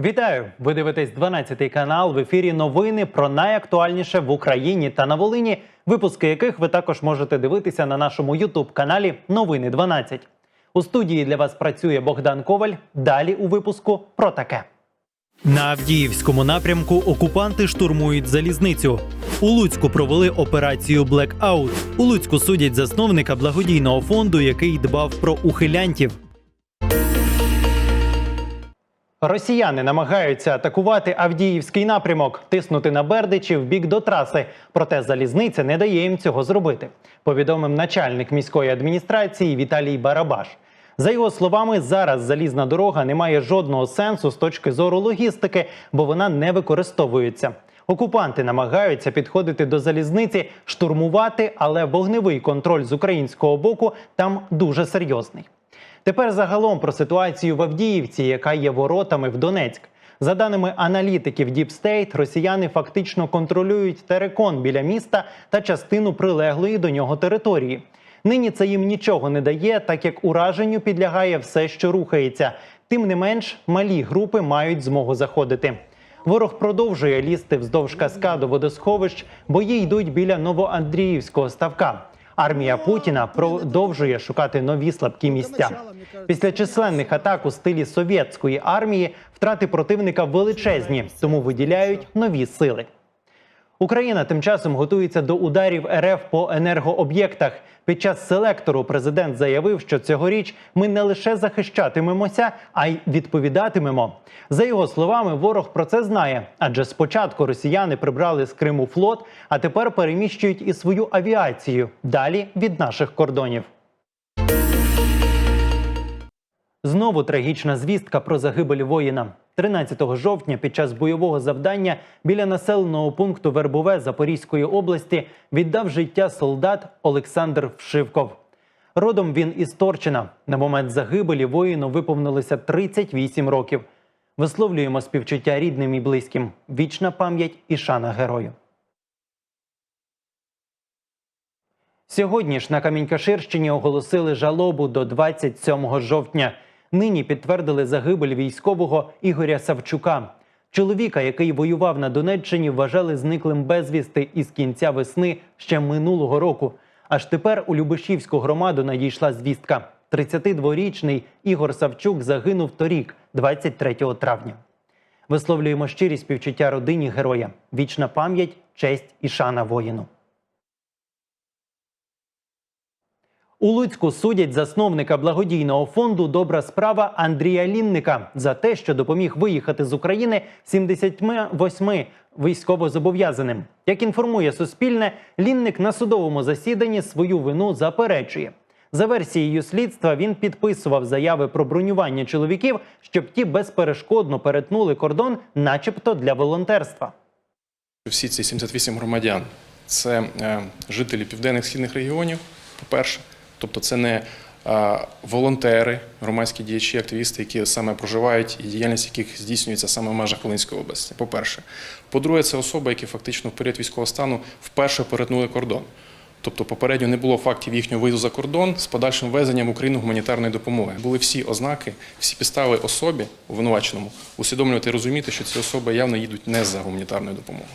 Вітаю! Ви дивитесь 12 канал. В ефірі новини про найактуальніше в Україні та на Волині, випуски яких ви також можете дивитися на нашому Ютуб каналі Новини 12. У студії для вас працює Богдан Коваль. Далі у випуску про таке. На Авдіївському напрямку окупанти штурмують залізницю. У Луцьку провели операцію Блекаут. У Луцьку судять засновника благодійного фонду, який дбав про ухилянтів. Росіяни намагаються атакувати Авдіївський напрямок, тиснути на Бердичі в бік до траси. Проте залізниця не дає їм цього зробити. Повідомив начальник міської адміністрації Віталій Барабаш. За його словами, зараз залізна дорога не має жодного сенсу з точки зору логістики, бо вона не використовується. Окупанти намагаються підходити до залізниці, штурмувати, але вогневий контроль з українського боку там дуже серйозний. Тепер загалом про ситуацію в Авдіївці, яка є воротами в Донецьк. За даними аналітиків Deep State, росіяни фактично контролюють терекон біля міста та частину прилеглої до нього території. Нині це їм нічого не дає, так як ураженню підлягає все, що рухається. Тим не менш, малі групи мають змогу заходити. Ворог продовжує лізти вздовж каскаду водосховищ, бої йдуть біля Новоандріївського ставка. Армія Путіна продовжує шукати нові слабкі місця. Після численних атак у стилі совєтської армії втрати противника величезні, тому виділяють нові сили. Україна тим часом готується до ударів РФ по енергооб'єктах. Під час селектору президент заявив, що цьогоріч ми не лише захищатимемося, а й відповідатимемо. За його словами, ворог про це знає, адже спочатку росіяни прибрали з Криму флот, а тепер переміщують і свою авіацію далі від наших кордонів. Знову трагічна звістка про загибель воїна. 13 жовтня під час бойового завдання біля населеного пункту Вербове Запорізької області віддав життя солдат Олександр Вшивков. Родом він із Торчина. На момент загибелі воїну виповнилося 38 років. Висловлюємо співчуття рідним і близьким. Вічна пам'ять і шана герою. Сьогодні ж на Камінькаширщині оголосили жалобу до 27 жовтня. Нині підтвердили загибель військового Ігоря Савчука. Чоловіка, який воював на Донеччині, вважали зниклим безвісти із кінця весни ще минулого року. Аж тепер у Любешівську громаду надійшла звістка. 32-річний Ігор Савчук загинув торік, 23 травня. Висловлюємо щирі співчуття родині героя. Вічна пам'ять, честь і шана воїну. У Луцьку судять засновника благодійного фонду Добра справа Андрія Лінника за те, що допоміг виїхати з України 78 військовозобов'язаним. Як інформує Суспільне, Лінник на судовому засіданні свою вину заперечує. За версією слідства він підписував заяви про бронювання чоловіків, щоб ті безперешкодно перетнули кордон, начебто для волонтерства. Всі ці 78 громадян це е, жителі південних східних регіонів, по-перше. Тобто це не волонтери, громадські діячі, активісти, які саме проживають і діяльність яких здійснюється саме в межах Волинської області. По-перше. По-друге, це особи, які фактично в період військового стану вперше перетнули кордон. Тобто попередньо не було фактів їхнього виїзду за кордон з подальшим ввезенням в Україну гуманітарної допомоги. Були всі ознаки, всі підстави особі обвинуваченому усвідомлювати і розуміти, що ці особи явно їдуть не за гуманітарною допомогою.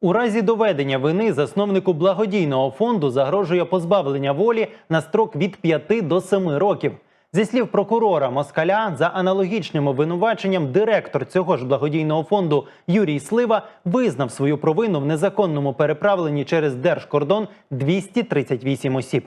У разі доведення вини засновнику благодійного фонду загрожує позбавлення волі на строк від 5 до 7 років. Зі слів прокурора Москаля, за аналогічним обвинуваченням директор цього ж благодійного фонду Юрій Слива визнав свою провину в незаконному переправленні через держкордон 238 осіб.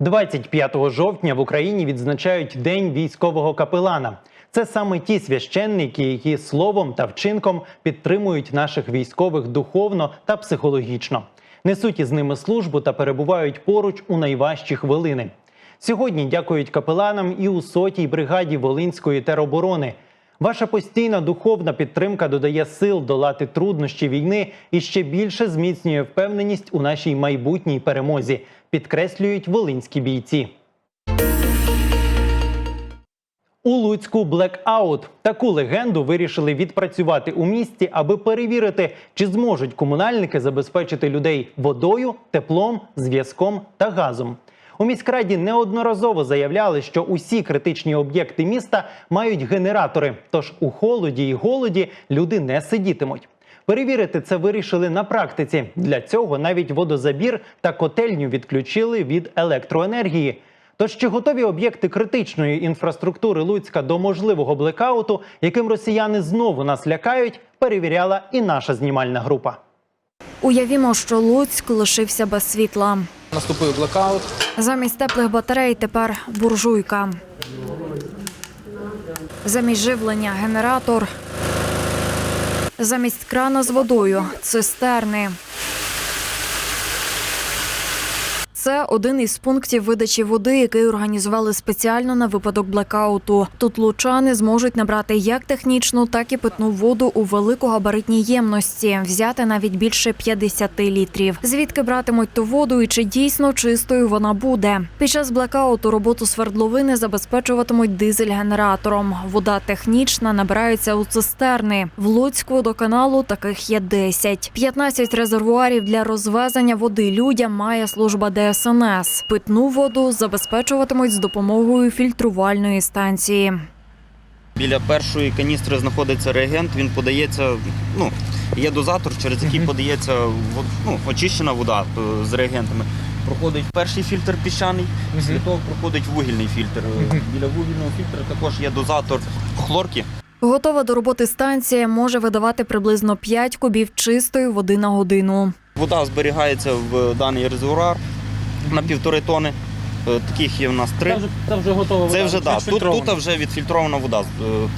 25 жовтня в Україні відзначають День військового капелана. Це саме ті священники, які словом та вчинком підтримують наших військових духовно та психологічно, несуть із ними службу та перебувають поруч у найважчі хвилини. Сьогодні дякують капеланам і у сотій бригаді Волинської тероборони. Ваша постійна духовна підтримка додає сил долати труднощі війни і ще більше зміцнює впевненість у нашій майбутній перемозі, підкреслюють волинські бійці. У Луцьку блекаут. Таку легенду вирішили відпрацювати у місті, аби перевірити, чи зможуть комунальники забезпечити людей водою, теплом, зв'язком та газом. У міськраді неодноразово заявляли, що усі критичні об'єкти міста мають генератори. Тож у холоді і голоді люди не сидітимуть. Перевірити це вирішили на практиці. Для цього навіть водозабір та котельню відключили від електроенергії. Тож чи готові об'єкти критичної інфраструктури Луцька до можливого блекауту, яким росіяни знову нас лякають, перевіряла і наша знімальна група. Уявімо, що Луцьк лишився без світла. Наступив блекаут. Замість теплих батарей тепер буржуйка. Замість живлення генератор. Замість крана з водою цистерни. Це один із пунктів видачі води, який організували спеціально на випадок блекауту. Тут лучани зможуть набрати як технічну, так і питну воду у великогабаритній ємності, взяти навіть більше 50 літрів. Звідки братимуть ту воду і чи дійсно чистою вона буде? Під час блекауту роботу свердловини забезпечуватимуть дизель-генератором. Вода технічна набирається у цистерни. В Луцьку до таких є 10. 15 резервуарів для розвезення води людям має служба ДСНС. Питну воду забезпечуватимуть з допомогою фільтрувальної станції. Біля першої каністри знаходиться реагент, він подається, ну, є дозатор, через який подається ну, очищена вода е, з реагентами. Проходить перший фільтр піщаний, після того проходить вугільний фільтр. Біля вугільного фільтра також є дозатор хлорки. Готова до роботи станція може видавати приблизно 5 кубів чистої води на годину. Вода зберігається в даний резервуар на півтори тони. Е, Таких є в нас три. Це вже, це вже готово. Це вже да, тут, тут вже відфільтрована вода е,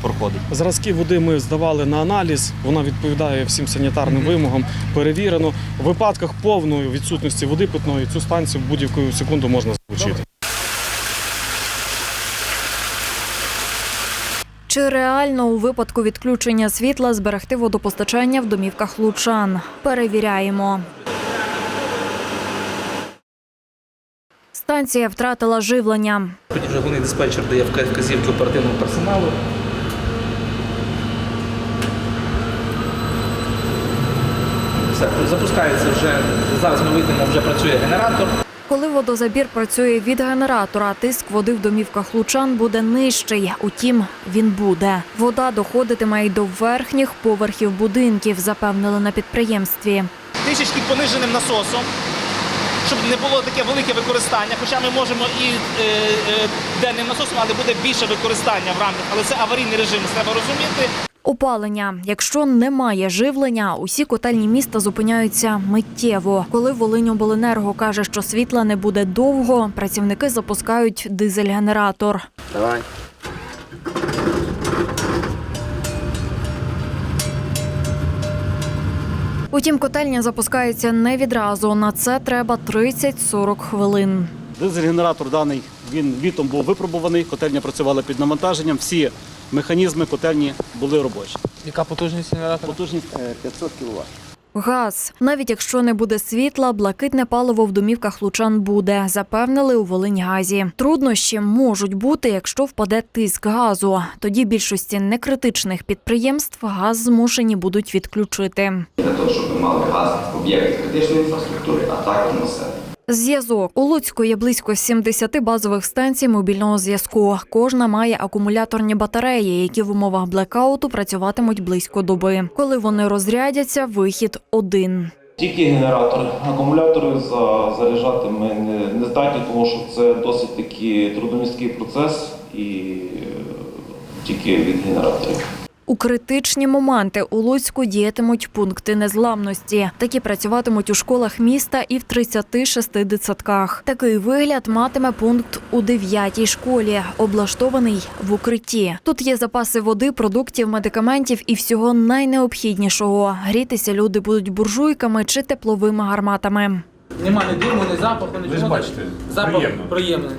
проходить. Зразки води ми здавали на аналіз. Вона відповідає всім санітарним вимогам. Перевірено. У випадках повної відсутності води питної цю станцію в будь-яку секунду можна залучити. Чи реально у випадку відключення світла зберегти водопостачання в домівках лучан? Перевіряємо. Станція втратила живлення. Тоді вже головний диспетчер дає вка- вказівки оперативному персоналу. Все, запускається вже. Зараз ми вийдемо, вже працює генератор. Коли водозабір працює від генератора, тиск води в домівках лучан буде нижчий. Утім, він буде. Вода доходитиме й до верхніх поверхів будинків, запевнили на підприємстві. трішечки пониженим насосом, щоб не було таке велике використання. Хоча ми можемо і е, е, денним насосом, але буде більше використання в рамках. Але це аварійний режим, це треба розуміти. Опалення. Якщо немає живлення, усі котельні міста зупиняються миттєво. Коли Волиньобленерго каже, що світла не буде довго, працівники запускають дизель-генератор. Давай. Утім, котельня запускається не відразу. На це треба 30-40 хвилин. Дизель-генератор даний він літом був випробуваний, котельня працювала під навантаженням. Всі механізми котельні були робочі. Яка потужність генератора? Потужність е, 500 кВт. Газ. Навіть якщо не буде світла, блакитне паливо в домівках лучан буде, запевнили у Волиньгазі. Труднощі можуть бути, якщо впаде тиск газу. Тоді більшості некритичних підприємств газ змушені будуть відключити. для того, щоб ми мали газ в об'єктах критичної інфраструктури, а також населення. Зв'язок у Луцьку є близько 70 базових станцій мобільного зв'язку. Кожна має акумуляторні батареї, які в умовах блекауту працюватимуть близько доби. Коли вони розрядяться, вихід один. Тільки генератор. Акумулятори за, заряджати ми не, здатні, тому що це досить такий трудомісткий процес і е, тільки від генераторів. У критичні моменти у Луцьку діятимуть пункти незламності. Такі працюватимуть у школах міста і в 36 дитсадках. Такий вигляд матиме пункт у 9-й школі, облаштований в укритті. Тут є запаси води, продуктів, медикаментів і всього найнеобхіднішого. Грітися люди будуть буржуйками чи тепловими гарматами. Нема ні диму, ні запаху, нічого. Ви ж бачите, запах приємний.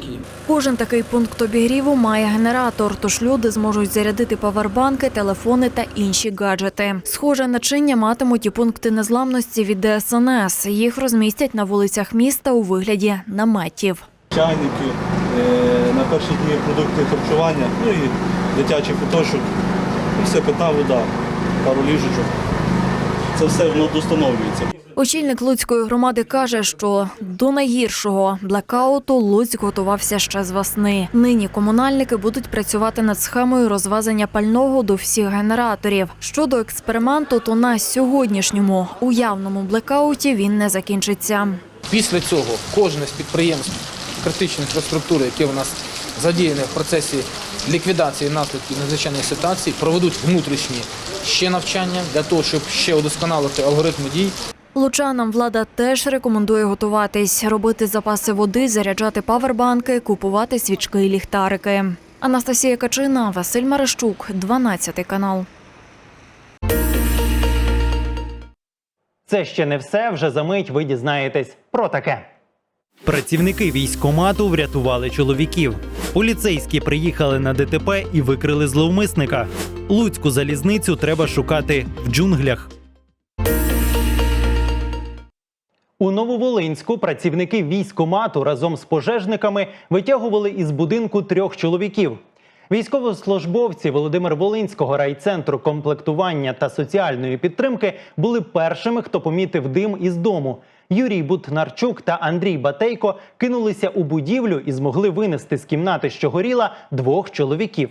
Кожен такий пункт обігріву має генератор, тож люди зможуть зарядити павербанки, телефони та інші гаджети. Схоже начиння матимуть і пункти незламності від ДСНС. Їх розмістять на вулицях міста у вигляді наметів. чайники, е, на перші дні продукти харчування, ну і дитячий куточок, і все питна вода, пару ліжечок. Це все воно достановлюється. Очільник Луцької громади каже, що до найгіршого блекауту Луцьк готувався ще з весни. Нині комунальники будуть працювати над схемою розвезення пального до всіх генераторів. Щодо експерименту, то на сьогоднішньому уявному блекауті він не закінчиться. Після цього кожне з підприємств критичної інфраструктури, яке у нас задіяне в процесі ліквідації наслідків надзвичайних ситуацій, проведуть внутрішні ще навчання для того, щоб ще удосконалити алгоритми дій. Лучанам влада теж рекомендує готуватись, робити запаси води, заряджати павербанки, купувати свічки і ліхтарики. Анастасія Качина, Василь Марищук, 12 канал. Це ще не все. Вже за мить ви дізнаєтесь про таке. Працівники військкомату врятували чоловіків. Поліцейські приїхали на ДТП і викрили зловмисника. Луцьку залізницю треба шукати в джунглях. У Нововолинську працівники військкомату разом з пожежниками витягували із будинку трьох чоловіків. Військовослужбовці Володимир Волинського райцентру комплектування та соціальної підтримки були першими, хто помітив дим із дому. Юрій Бутнарчук та Андрій Батейко кинулися у будівлю і змогли винести з кімнати, що горіла, двох чоловіків.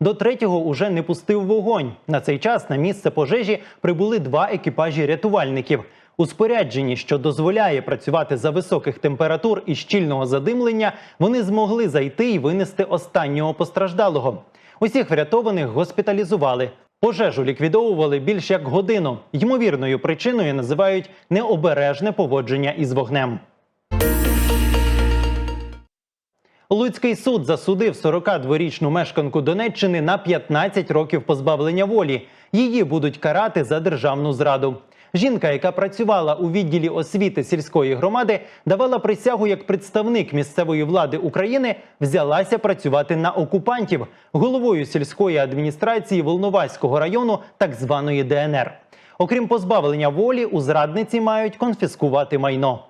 До третього уже не пустив вогонь. На цей час на місце пожежі прибули два екіпажі рятувальників. У спорядженні, що дозволяє працювати за високих температур і щільного задимлення, вони змогли зайти і винести останнього постраждалого. Усіх врятованих госпіталізували. Пожежу ліквідовували більш як годину. Ймовірною причиною називають необережне поводження із вогнем. Луцький суд засудив 42-річну мешканку Донеччини на 15 років позбавлення волі. Її будуть карати за державну зраду. Жінка, яка працювала у відділі освіти сільської громади, давала присягу як представник місцевої влади України, взялася працювати на окупантів головою сільської адміністрації Волноваського району, так званої ДНР. Окрім позбавлення волі, у зрадниці мають конфіскувати майно.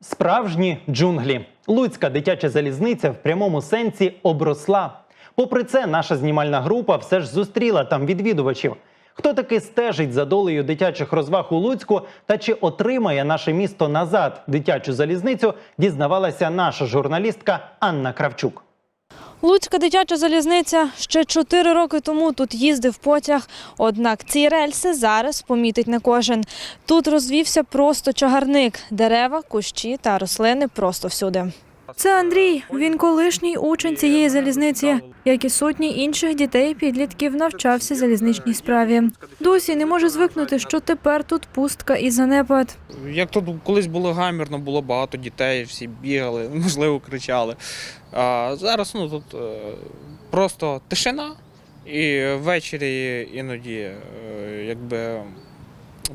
Справжні джунглі. Луцька дитяча залізниця в прямому сенсі обросла. Попри це, наша знімальна група все ж зустріла там відвідувачів. Хто таки стежить за долею дитячих розваг у Луцьку та чи отримає наше місто назад дитячу залізницю, дізнавалася наша журналістка Анна Кравчук. Луцька дитяча залізниця ще чотири роки тому тут їздив потяг. Однак ці рельси зараз помітить не кожен. Тут розвівся просто чагарник, дерева, кущі та рослини просто всюди. Це Андрій. Він колишній учень цієї залізниці, як і сотні інших дітей підлітків навчався залізничній справі. Досі не може звикнути, що тепер тут пустка і занепад. Як тут колись було гамірно, було багато дітей, всі бігали, можливо, кричали. А зараз ну, тут е, просто тишина, і ввечері іноді е, якби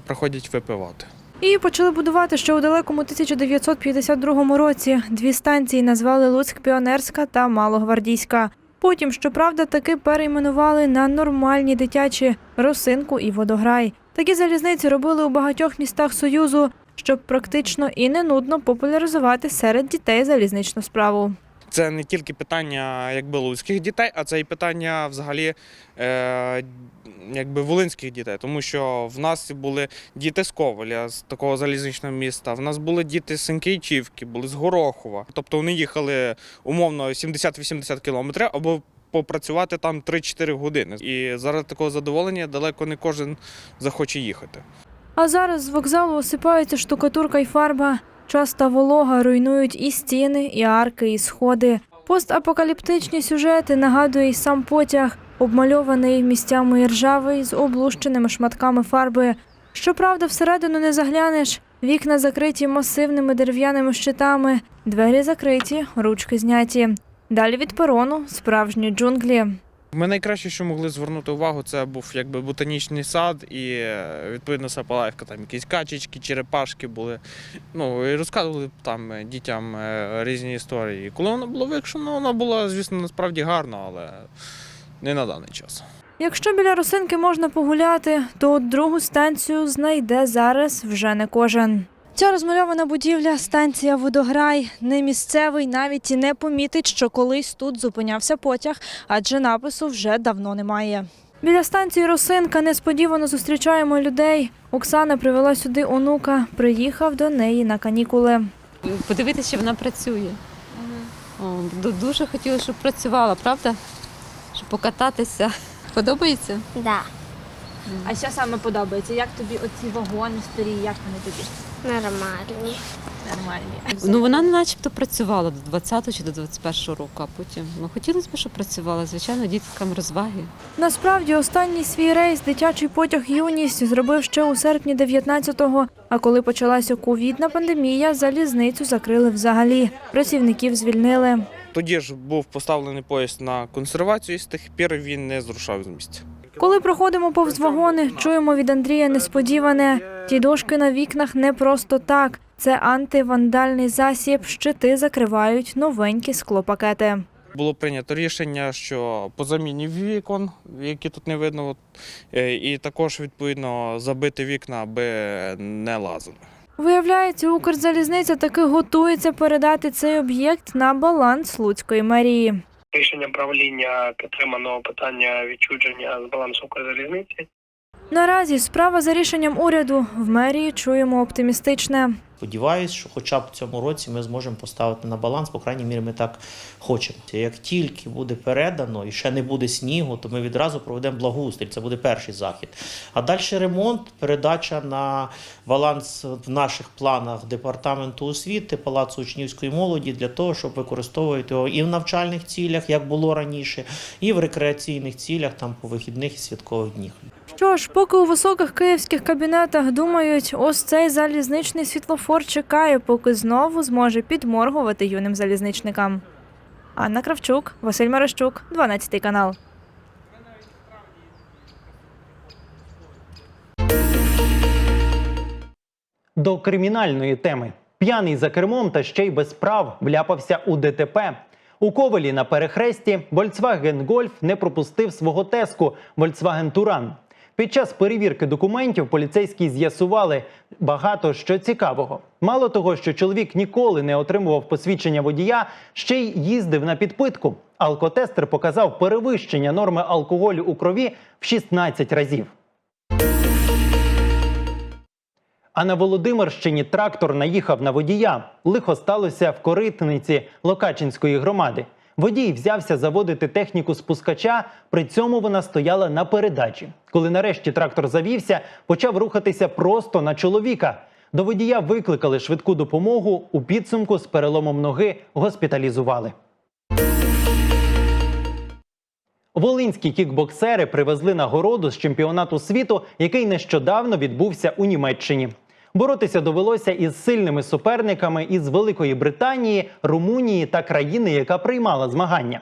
приходять випивати. І почали будувати ще у далекому 1952 році. Дві станції назвали Луцьк Піонерська та Малогвардійська. Потім, щоправда, таки перейменували на нормальні дитячі Росинку і Водограй. Такі залізниці робили у багатьох містах Союзу, щоб практично і не нудно популяризувати серед дітей залізничну справу. Це не тільки питання якби луцьких дітей, а це і питання взагалі е, якби волинських дітей, тому що в нас були діти з Коваля, з такого залізничного міста. В нас були діти з Синкейчівки, були з Горохова. Тобто вони їхали умовно 70-80 кілометрів або попрацювати там 3-4 години. І заради такого задоволення далеко не кожен захоче їхати. А зараз з вокзалу осипаються штукатурка й фарба. Часто волога руйнують і стіни, і арки, і сходи. Постапокаліптичні сюжети нагадує й сам потяг, обмальований місцями і ржавий з облущеними шматками фарби. Щоправда, всередину не заглянеш. Вікна закриті масивними дерев'яними щитами, двері закриті, ручки зняті. Далі від перону справжні джунглі. Ми найкраще, що могли звернути увагу, це був якби ботанічний сад і е, відповідно Сапалаївка. Там якісь качечки, черепашки були. Ну і розказували там е, дітям е, різні історії. Коли воно було викшено, воно було, звісно, насправді гарно, але не на даний час. Якщо біля росинки можна погуляти, то другу станцію знайде зараз вже не кожен. Ця розмальована будівля станція Водограй. Не місцевий навіть і не помітить, що колись тут зупинявся потяг, адже напису вже давно немає. Біля станції Росинка несподівано зустрічаємо людей. Оксана привела сюди онука, приїхав до неї на канікули. подивитися, що вона працює. О, дуже хотіла, щоб працювала, правда? Щоб покататися. Подобається? Да, А що саме подобається? Як тобі оці вагони старі? Як вони тобі? нормальні. Нормальні. Ну вона начебто працювала до 20 чи до 21 року, а потім ну хотілося б, щоб працювала. Звичайно, діткам розваги. Насправді останній свій рейс дитячий потяг юність зробив ще у серпні 19-го. А коли почалася ковідна пандемія, залізницю закрили взагалі. Працівників звільнили. Тоді ж був поставлений поїзд на консервацію, і з тих пір він не зрушав з місця. Коли проходимо повз вагони, чуємо від Андрія несподіване. Ті дошки на вікнах не просто так. Це антивандальний засіб. Щити закривають новенькі склопакети. Було прийнято рішення, що по заміні вікон, які тут не видно, е, і також відповідно забити вікна, аби не лазили. Виявляється, Укрзалізниця таки готується передати цей об'єкт на баланс Луцької мерії. Рішенням правління підтримано питання відчудження з балансу Укрзалізниці. Наразі справа за рішенням уряду в мерії чуємо оптимістичне. Сподіваюсь, що хоча б в цьому році ми зможемо поставити на баланс, по крайній мірі, ми так хочемо. Як тільки буде передано і ще не буде снігу, то ми відразу проведемо благоустрій. Це буде перший захід. А далі ремонт, передача на баланс в наших планах департаменту освіти, палацу учнівської молоді для того, щоб використовувати його і в навчальних цілях, як було раніше, і в рекреаційних цілях, там по вихідних і святкових днях. Що ж, поки у високих київських кабінетах думають, ось цей залізничний світлофор чекає, поки знову зможе підморгувати юним залізничникам. Анна Кравчук, Василь Марищук, 12 канал. До кримінальної теми. П'яний за кермом та ще й без прав вляпався у ДТП. У Ковелі на перехресті Volkswagen Golf не пропустив свого теску Volkswagen Touran. Під час перевірки документів поліцейські з'ясували багато що цікавого. Мало того, що чоловік ніколи не отримував посвідчення водія, ще й їздив на підпитку. Алкотестер показав перевищення норми алкоголю у крові в 16 разів. А на Володимирщині трактор наїхав на водія. Лихо сталося в Коритниці Локачинської громади. Водій взявся заводити техніку спускача, при цьому вона стояла на передачі. Коли нарешті трактор завівся, почав рухатися просто на чоловіка. До водія викликали швидку допомогу. У підсумку з переломом ноги госпіталізували. Волинські кікбоксери привезли нагороду з чемпіонату світу, який нещодавно відбувся у Німеччині. Боротися довелося із сильними суперниками із Великої Британії, Румунії та країни, яка приймала змагання.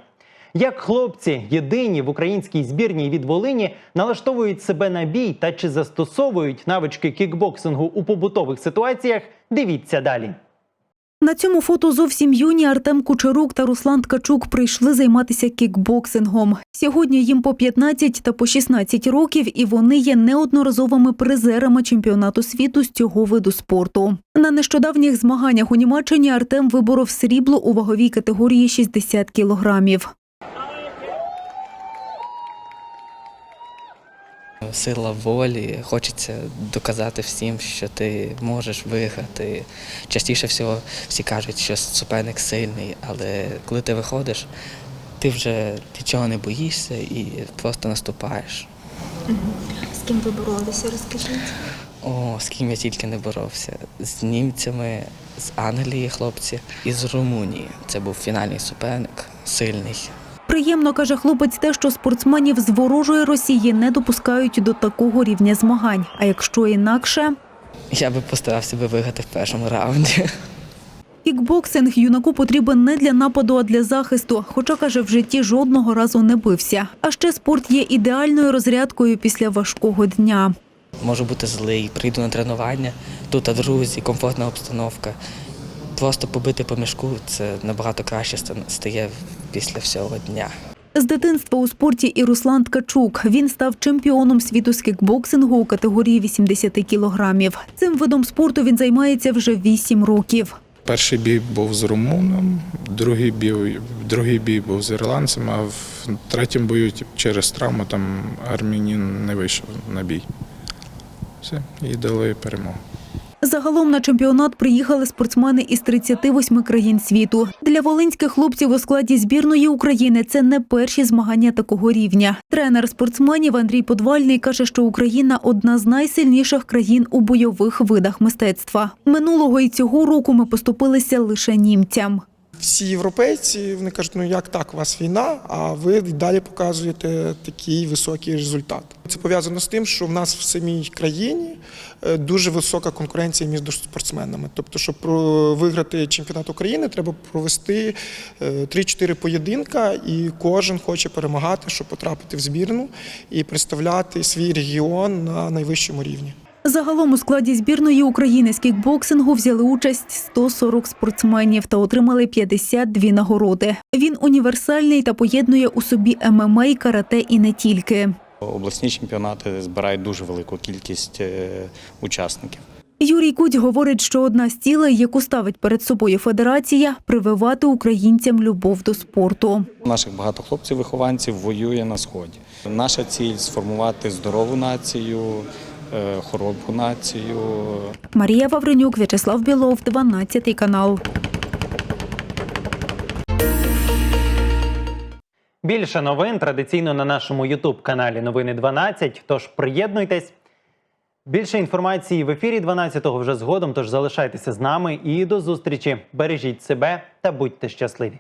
Як хлопці, єдині в українській збірній від Волині, налаштовують себе на бій та чи застосовують навички кікбоксингу у побутових ситуаціях, дивіться далі. На цьому фото зовсім юні Артем Кучерук та Руслан Ткачук прийшли займатися кікбоксингом. Сьогодні їм по 15 та по 16 років, і вони є неодноразовими призерами чемпіонату світу з цього виду спорту. На нещодавніх змаганнях у Німеччині Артем виборов срібло у ваговій категорії 60 кілограмів. Сила волі, хочеться доказати всім, що ти можеш виграти. Частіше всього всі кажуть, що суперник сильний, але коли ти виходиш, ти вже нічого не боїшся і просто наступаєш. З ким ви боролися, розкажіть? О, з ким я тільки не боровся. З німцями, з Англії хлопці і з Румунії. Це був фінальний суперник, сильний. Приємно каже хлопець, те, що спортсменів з ворожої Росії не допускають до такого рівня змагань. А якщо інакше, Я би постарався би виграти в першому раунді. Кікбоксинг юнаку потрібен не для нападу, а для захисту. Хоча каже, в житті жодного разу не бився. А ще спорт є ідеальною розрядкою після важкого дня. Можу бути злий, прийду на тренування, тут друзі, комфортна обстановка. Просто побити по мішку це набагато краще стає після всього дня. З дитинства у спорті і Руслан Ткачук. Він став чемпіоном світу з кікбоксингу у категорії 80 кілограмів. Цим видом спорту він займається вже 8 років. Перший бій був з румуном, другий бій, другий бій був з ірландцем, а в третьому бою через травму там армянин не вийшов на бій. Все, і дали перемогу. Загалом на чемпіонат приїхали спортсмени із 38 країн світу. Для волинських хлопців у складі збірної України це не перші змагання такого рівня. Тренер спортсменів Андрій Подвальний каже, що Україна одна з найсильніших країн у бойових видах мистецтва. Минулого і цього року ми поступилися лише німцям. Всі європейці вони кажуть, ну як так, у вас війна, а ви далі показуєте такий високий результат. Це пов'язано з тим, що в нас в самій країні е, дуже висока конкуренція між спортсменами. Тобто, щоб виграти чемпіонат України, треба провести е, 3-4 поєдинка, і кожен хоче перемагати, щоб потрапити в збірну і представляти свій регіон на найвищому рівні. Загалом у складі збірної України з кікбоксингу взяли участь 140 спортсменів та отримали 52 нагороди. Він універсальний та поєднує у собі ММА, карате і не тільки. Обласні чемпіонати збирають дуже велику кількість е, учасників. Юрій Куть говорить, що одна з цілей, яку ставить перед собою федерація, прививати українцям любов до спорту. Наших багато хлопців-вихованців воює на сході. Наша ціль сформувати здорову націю, е, хоробру націю. Марія Вавренюк, В'ячеслав Білов, 12 канал. Більше новин традиційно на нашому Ютуб каналі Новини 12. Тож приєднуйтесь. Більше інформації в ефірі 12-го вже згодом. Тож залишайтеся з нами і до зустрічі. Бережіть себе та будьте щасливі.